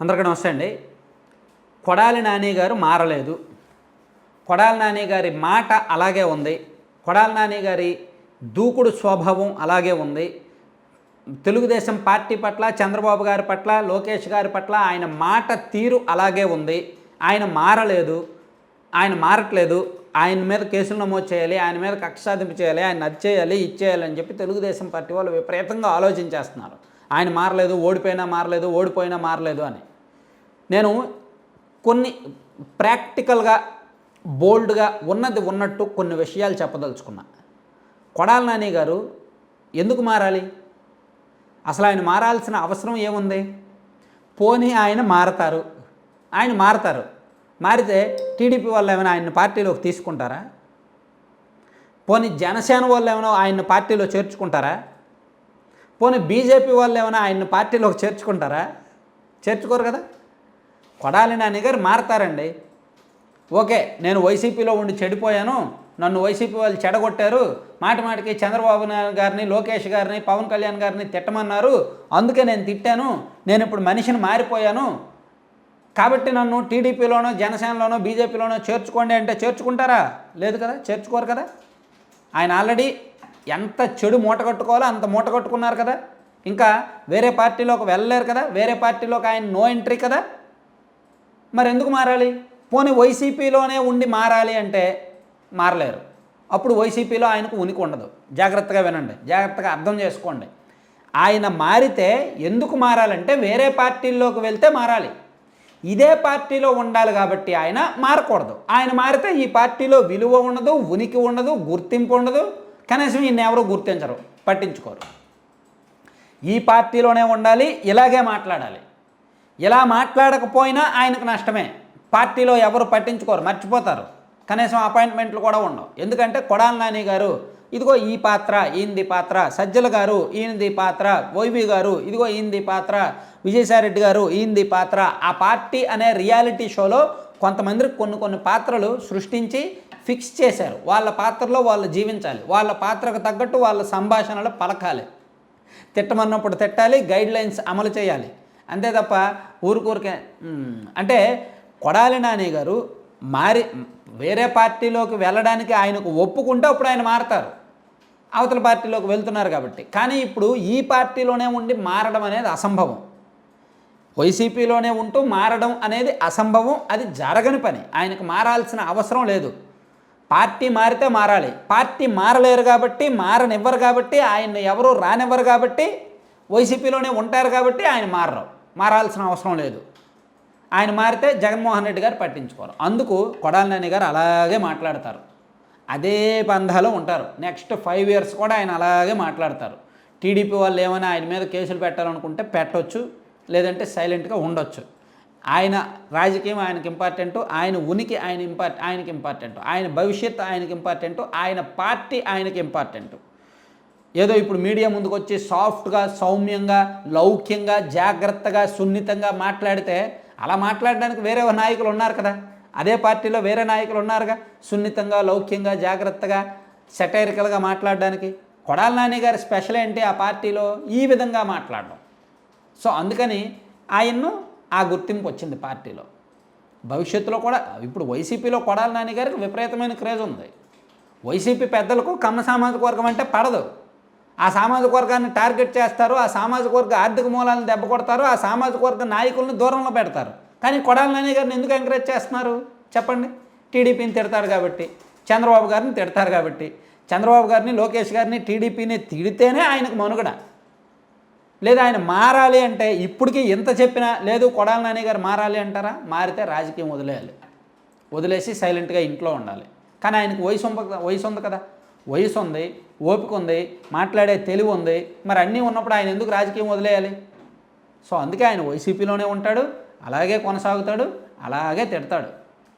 అందరికీ నమస్తే అండి. కొడాలి నాని గారు మారలేదు. కొడాలి నాని గారి మాట అలాగే ఉంది. కొడాలి నాని గారి దూకుడు స్వభావం అలాగే ఉంది. తెలుగుదేశం పార్టీ పట్ల చంద్రబాబు గారి పట్ల లోకేష్ గారి పట్ల ఆయన మాట తీరు అలాగే ఉంది. ఆయన మారలేదు. ఆయన మారట్లేదు. ఆయన మీద కేసులు నమోదు చేయాలి ఆయన మీద కక్ష సాధింపు చేయాలి ఆయన అది చేయాలి ఇది చేయాలి అని చెప్పి తెలుగుదేశం పార్టీ వాళ్ళు విపరీతంగా ఆలోచించేస్తున్నారు ఆయన మారలేదు ఓడిపోయినా మారలేదు ఓడిపోయినా మారలేదు అని. నేను కొన్ని ప్రాక్టికల్గా బోల్డ్గా ఉన్నది ఉన్నట్టు కొన్ని విషయాలు చెప్పదలుచుకున్నా. కొడాల నాని గారు ఎందుకు మారాలి? అసలు ఆయన మారాల్సిన అవసరం ఏముంది? పోనీ ఆయన మారతారు. ఆయన మారతారు. మారితే టీడీపీ వాళ్ళు ఏమైనా ఆయన పార్టీలోకి తీసుకుంటారా? పోనీ జనసేన వాళ్ళు ఏమైనా ఆయన పార్టీలో చేర్చుకుంటారా? పోనీ బీజేపీ వాళ్ళు ఏమైనా ఆయన పార్టీలోకి చేర్చుకుంటారా? చేర్చుకోరు కదా? కొడాలి నాని గారు మారతారండి. ఓకే నేను వైసీపీలో ఉండి చెడిపోయాను. నన్ను వైసీపీ వాళ్ళు చెడగొట్టారు. మాటి మాటికి చంద్రబాబు నాయుడు గారిని లోకేష్ గారిని పవన్ కళ్యాణ్ గారిని తిట్టమన్నారు. అందుకే నేను తిట్టాను. నేను ఇప్పుడు మనిషిని మారిపోయాను. కాబట్టి నన్ను టీడీపీలోనో జనసేనలోనో బీజేపీలోనో చేర్చుకోండి అంటే చేర్చుకుంటారా? లేదు కదా? చేర్చుకోరు కదా? ఆయన ఆల్రెడీ ఎంత చెడు మూట కట్టుకోవాలో అంత మూట కట్టుకున్నారు కదా. ఇంకా వేరే పార్టీలోకి వెళ్ళలేరు కదా. వేరే పార్టీలోకి ఆయన నో ఎంట్రీ కదా. మరి ఎందుకు మారాలి? పోనీ వైసీపీలోనే ఉండి మారాలి అంటే మారలేరు. అప్పుడు వైసీపీలో ఆయనకు ఉనికి ఉండదు. జాగ్రత్తగా వినండి. జాగ్రత్తగా అర్థం చేసుకోండి. ఆయన మారితే ఎందుకు మారాలంటే వేరే పార్టీల్లోకి వెళ్తే మారాలి. ఇదే పార్టీలో ఉండాలి కాబట్టి ఆయన మారకూడదు. ఆయన మారితే ఈ పార్టీలో విలువ ఉండదు ఉనికి ఉండదు గుర్తింపు ఉండదు. కనీసం ఈయన ఎవరు గుర్తించరు పట్టించుకోరు. ఈ పార్టీలోనే ఉండాలి ఇలాగే మాట్లాడాలి. ఇలా మాట్లాడకపోయినా ఆయనకు నష్టమే. పార్టీలో ఎవరు పట్టించుకోరు మర్చిపోతారు. కనీసం అపాయింట్మెంట్లు కూడా ఉండవు. ఎందుకంటే కొడాల నాని గారు ఇదిగో ఈ పాత్ర ఈయనది పాత్ర. సజ్జల గారు ఈయనది పాత్ర. వైవి గారు ఇదిగో ఈయనది పాత్ర. విజయసాయిరెడ్డి గారు ఈయనది పాత్ర. ఆ పార్టీ అనే రియాలిటీ షోలో కొంతమందికి కొన్ని కొన్ని పాత్రలు సృష్టించి ఫిక్స్ చేశారు. వాళ్ళ పాత్రలో వాళ్ళు జీవించాలి. వాళ్ళ పాత్రకు తగ్గట్టు వాళ్ళ సంభాషణలు పలకాలి. తిట్టమన్నప్పుడు తిట్టాలి గైడ్ లైన్స్ అమలు చేయాలి. అంతే తప్ప ఊరికూరికే అంటే కొడాలి నాని గారు మారి వేరే పార్టీలోకి వెళ్ళడానికి ఆయనకు ఒప్పుకుంటే అప్పుడు ఆయన మారతారు. అవతల పార్టీలోకి వెళ్తున్నారు కాబట్టి. కానీ ఇప్పుడు ఈ పార్టీలోనే ఉండి మారడం అనేది అసంభవం. వైసీపీలోనే ఉంటూ మారడం అనేది అసంభవం అది జరగని పని. ఆయనకు మారాల్సిన అవసరం లేదు. పార్టీ మారితే మారాలి. పార్టీ మారలేరు కాబట్టి మారనివ్వరు కాబట్టి ఆయన్ని ఎవరు రానివ్వరు కాబట్టి వైసీపీలోనే ఉంటారు కాబట్టి ఆయన మారరు. మారాల్సిన అవసరం లేదు. ఆయన మారితే జగన్మోహన్ రెడ్డి గారు పట్టించుకోరు. అందుకు కొడాలనాని గారు అలాగే మాట్లాడతారు. అదే పంధాలో ఉంటారు. నెక్స్ట్ ఫైవ్ ఇయర్స్ కూడా ఆయన అలాగే మాట్లాడతారు. టీడీపీ వాళ్ళు ఏమైనా ఆయన మీద కేసులు పెట్టాలనుకుంటే పెట్టవచ్చు లేదంటే సైలెంట్గా ఉండొచ్చు. ఆయన రాజకీయం ఆయనకి ఇంపార్టెంటు ఆయన ఉనికి ఆయన ఇంపార్ట్ ఆయనకి ఇంపార్టెంట్ ఆయన భవిష్యత్తు ఆయనకి ఇంపార్టెంట్ ఆయన పార్టీ ఆయనకి ఇంపార్టెంట్. ఏదో ఇప్పుడు మీడియా ముందుకు వచ్చి సాఫ్ట్గా సౌమ్యంగా లౌక్యంగా జాగ్రత్తగా సున్నితంగా మాట్లాడితే అలా మాట్లాడడానికి వేరే నాయకులు ఉన్నారు కదా. అదే పార్టీలో వేరే నాయకులు ఉన్నారుగా. సున్నితంగా లౌక్యంగా జాగ్రత్తగా సెటైరికల్గా మాట్లాడడానికి. కొడాల నాని గారి స్పెషల్ ఏంటి? ఆ పార్టీలో ఈ విధంగా మాట్లాడడం. సో అందుకని ఆయన్ను ఆ గుర్తింపు వచ్చింది పార్టీలో. భవిష్యత్తులో కూడా ఇప్పుడు వైసీపీలో కొడాల నాని గారికి విపరీతమైన క్రేజ్ ఉంది. వైసీపీ పెద్దలకు కమ్మ సామాజిక వర్గం అంటే పడదు. ఆ సామాజిక వర్గాన్ని టార్గెట్ చేస్తారు ఆ సామాజిక వర్గ ఆర్థిక మూలాలను దెబ్బ కొడతారు ఆ సామాజిక వర్గ నాయకులను దూరంలో పెడతారు. కానీ కొడాల నాని గారిని ఎందుకు ఎంకరేజ్ చేస్తున్నారు? చెప్పండి. టీడీపీని తిడతారు కాబట్టి చంద్రబాబు గారిని తిడతారు కాబట్టి చంద్రబాబు గారిని లోకేష్ గారిని టీడీపీని తిడితేనే ఆయనకు మనుగడ. లేదా ఆయన మారాలి అంటే ఇప్పటికీ ఎంత చెప్పినా లేదు కొడాల నాని గారు మారాలి అంటారా? మారితే రాజకీయం వదిలేయాలి. వదిలేసి సైలెంట్గా ఇంట్లో ఉండాలి. కానీ ఆయనకు వయసు ఉంది వయసు ఉంది కదా. వయసు ఉంది ఓపిక ఉంది మాట్లాడే తెలివి ఉంది. మరి అన్నీ ఉన్నప్పుడు ఆయన ఎందుకు రాజకీయం వదిలేయాలి? సో అందుకే ఆయన వైసీపీలోనే ఉంటాడు అలాగే కొనసాగుతాడు అలాగే తిడతాడు.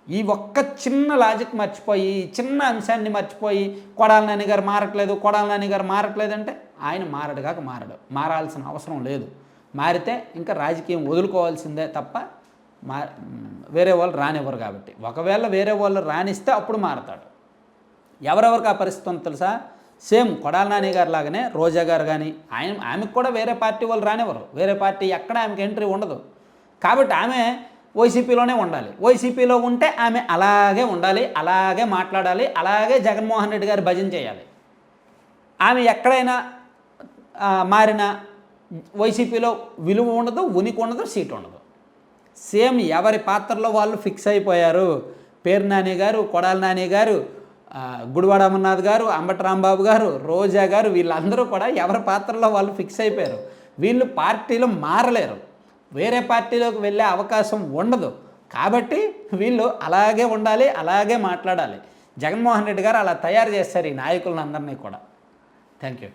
ఈ ఒక్క చిన్న లాజిక్ మర్చిపోయి ఈ చిన్న అంశాన్ని మర్చిపోయి కొడాల నాని గారు మారట్లేదు కొడాల నాని గారు మారట్లేదంటే ఆయన మారడు కాక మారడు. మారాల్సిన అవసరం లేదు. మారితే ఇంకా రాజకీయం వదులుకోవాల్సిందే తప్ప మా వేరే వాళ్ళు రానివ్వరు కాబట్టి. ఒకవేళ వేరే వాళ్ళు రానిస్తే అప్పుడు మారతాడు. ఎవరెవరికి ఆ పరిస్థితి ఉందో తెలుసా? సేమ్ కొడాల నాని గారు లాగానే రోజా గారు కానీ ఆయన ఆమెకు కూడా వేరే పార్టీ వాళ్ళు రానివ్వరు. వేరే పార్టీ ఎక్కడ ఆమెకి ఎంట్రీ ఉండదు. కాబట్టి ఆమె వైసీపీలోనే ఉండాలి. వైసీపీలో ఉంటే ఆమె అలాగే ఉండాలి అలాగే మాట్లాడాలి అలాగే జగన్మోహన్ రెడ్డి గారు భజన చేయాలి. ఆమె ఎక్కడైనా మారిన వైసీపీలో విలువ ఉండదు ఉనికి ఉండదు సీట్ ఉండదు. సేమ్ ఎవరి పాత్రలో వాళ్ళు ఫిక్స్ అయిపోయారు? పేరు నాని గారు కొడాల నాని గారు గుడివాడ అమర్నాథ్ గారు అంబటి రాంబాబు గారు రోజా గారు వీళ్ళందరూ కూడా ఎవరి పాత్రలో వాళ్ళు ఫిక్స్ అయిపోయారు? వీళ్ళు పార్టీలో మారలేరు. వేరే పార్టీలోకి వెళ్ళే అవకాశం ఉండదు. కాబట్టి వీళ్ళు అలాగే ఉండాలి అలాగే మాట్లాడాలి. జగన్మోహన్ రెడ్డి గారు అలా తయారు చేస్తారు ఈ నాయకులందరినీ కూడా. Thank you